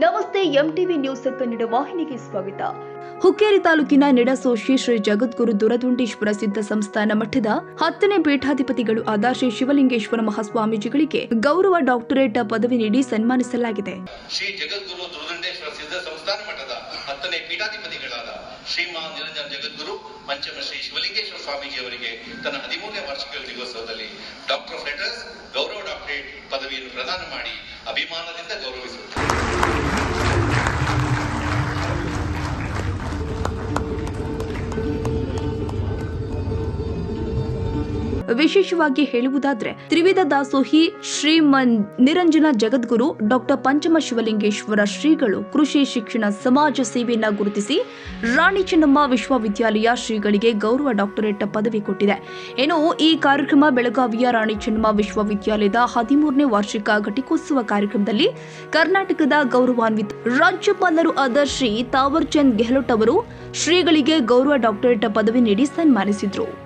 MTV news Kannada ವಾಹಿನಿಗೆ ಸ್ವಾಗತ. ಹುಕ್ಕೇರಿ ತಾಲೂಕಿನ ನಿಡಸೋಶಿ ಶ್ರೀ ಜಗದ್ಗುರು ದುರದುಂಡೇಶ್ವರ ಸಿದ್ಧ ಸಂಸ್ಥಾನ ಮಠದ ಹತ್ತನೇ ಪೀಠಾಧಿಪತಿಗಳು ಆದ ಶ್ರೀ ಶಿವಲಿಂಗೇಶ್ವರ ಮಹಾಸ್ವಾಮೀಜಿಗಳಿಗೆ ಗೌರವ ಡಾಕ್ಟರೇಟ್ ಪದವಿ ನೀಡಿ ಸನ್ಮಾನಿಸಲಾಗಿದೆ. ಶ್ರೀ ಜಗದ್ಗುರು ದುರದುಂಡೇಶ್ವರ ಸಿದ್ಧ ಸಂಸ್ಥಾನ ಮಠದ ಹತ್ತನೇ ಪೀಠಾಧಿಪತಿಗಳಾದ ಶ್ರೀಮಾನ್ ನಿರಂಜನ ಜಗದ್ಗುರು ಪಂಚಮ ಶ್ರೀ ಶಿವಲಿಂಗೇಶ್ವರ ಸ್ವಾಮೀಜಿ ಅವರಿಗೆ ತನ್ನ ಹದಿಮೂರನೇ ವಾರ್ಷಿಕ ದಿವಸದಲ್ಲಿ ಡಾಕ್ಟರ್ ಆಫ್ ಲೆಟರ್ಸ್ ಗೌರವ ಡಾಕ್ಟರೇಟ್ ಪದವಿಯನ್ನು ಪ್ರದಾನ ಮಾಡಿ ಅಭಿಮಾನದಿಂದ ಗೌರವಿಸುತ್ತಾರೆ ವಿಶೇಷವಾಗಿ ಹೇಳುವುದಾದ್ರೆ ತ್ರಿವಿಧ ದಾಸೋಹಿ ಶ್ರೀಮನ್ ನಿರಂಜನ ಜಗದ್ಗುರು ಡಾಕ್ಟರ್ ಪಂಚಮ ಶಿವಲಿಂಗೇಶ್ವರ ಶ್ರೀಗಳು ಕೃಷಿ ಶಿಕ್ಷಣ ಸಮಾಜ ಸೇವೆಯನ್ನ ಗುರುತಿಸಿ ರಾಣಿ ಚೆನ್ನಮ್ಮ ವಿಶ್ವವಿದ್ಯಾಲಯ ಶ್ರೀಗಳಿಗೆ ಗೌರವ ಡಾಕ್ಟರೇಟ್ ಪದವಿ ಕೊಟ್ಟಿದೆ. ಏನು ಈ ಕಾರ್ಯಕ್ರಮ ಬೆಳಗಾವಿಯ ರಾಣಿ ಚೆನ್ನಮ್ಮ ವಿಶ್ವವಿದ್ಯಾಲಯದ ಹದಿಮೂರನೇ ವಾರ್ಷಿಕ ಘಟಿಕೋತ್ಸವ ಕಾರ್ಯಕ್ರಮದಲ್ಲಿ ಕರ್ನಾಟಕದ ಗೌರವಾನ್ವಿತ ರಾಜ್ಯಪಾಲರು ಆದ ಶ್ರೀ ತಾವರ್ಚಂದ್ ಗೆಹ್ಲೋಟ್ ಅವರು ಶ್ರೀಗಳಿಗೆ ಗೌರವ ಡಾಕ್ಟರೇಟ್ ಪದವಿ ನೀಡಿ ಸನ್ಮಾನಿಸಿದರು.